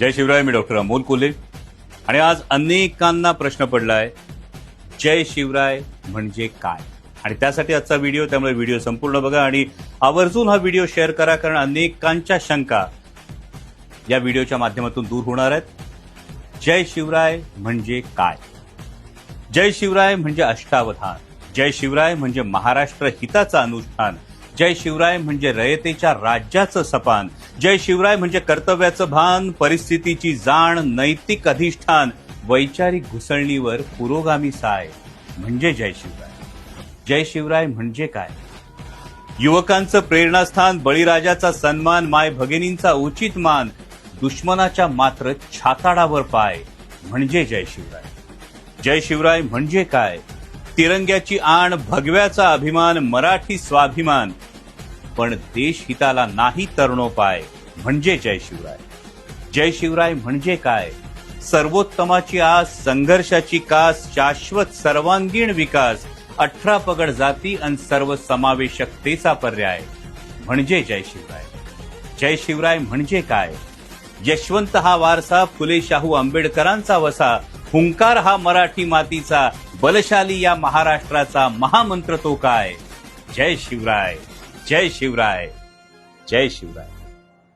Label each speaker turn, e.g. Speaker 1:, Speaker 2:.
Speaker 1: जय शिवराय मी डॉक्टर अमोल कोल्हे. आणि आज अनेकांना प्रश्न पडलाय जय शिवराय म्हणजे काय? आणि त्यासाठी आजचा व्हिडिओ त्यामुळे व्हिडिओ संपूर्ण बघा आणि आवर्जून हा व्हिडिओ शेअर करा कारण अनेकांच्या शंका या व्हिडिओच्या माध्यमातून दूर होणार आहेत. जय शिवराय म्हणजे काय? जय शिवराय म्हणजे अष्टावधान. जय शिवराय म्हणजे महाराष्ट्र हिताचं अनुष्ठान. जय शिवराय म्हणजे रयतेच्या राज्याचं सपान. जय शिवराय म्हणजे कर्तव्याचं भान परिस्थितीची जाण नैतिक अधिष्ठान वैचारिक घुसळणीवर पुरोगामी साय. म्हणजे जय शिवराय. जय शिवराय म्हणजे काय? युवकांचं प्रेरणास्थान बळीराजाचा सन्मान माय भगिनींचा उचित मान दुश्मनाच्या मात्र छाताडावर पाय. म्हणजे जय शिवराय. जय शिवराय म्हणजे काय? तिरंग्याची आण भगव्याचा अभिमान मराठी स्वाभिमान. पण देश हिताला नाही तरणोपाय म्हणजे जय शिवराय. जय शिवराय म्हणजे काय? सर्वोत्तमाची आस संघर्षाची कास शाश्वत सर्वांगीण विकास अठरा पगड जाती आणि सर्व समावेशकतेचा पर्याय. म्हणजे जय शिवराय. जय शिवराय म्हणजे काय? यशवंत हा वारसा फुले शाहू आंबेडकरांचा वसा हुंकार हा मराठी मातीचा बलशाली या महाराष्ट्राचा महामंत्र तो काय? जय शिवराय जय शिवराय जय शिवराय.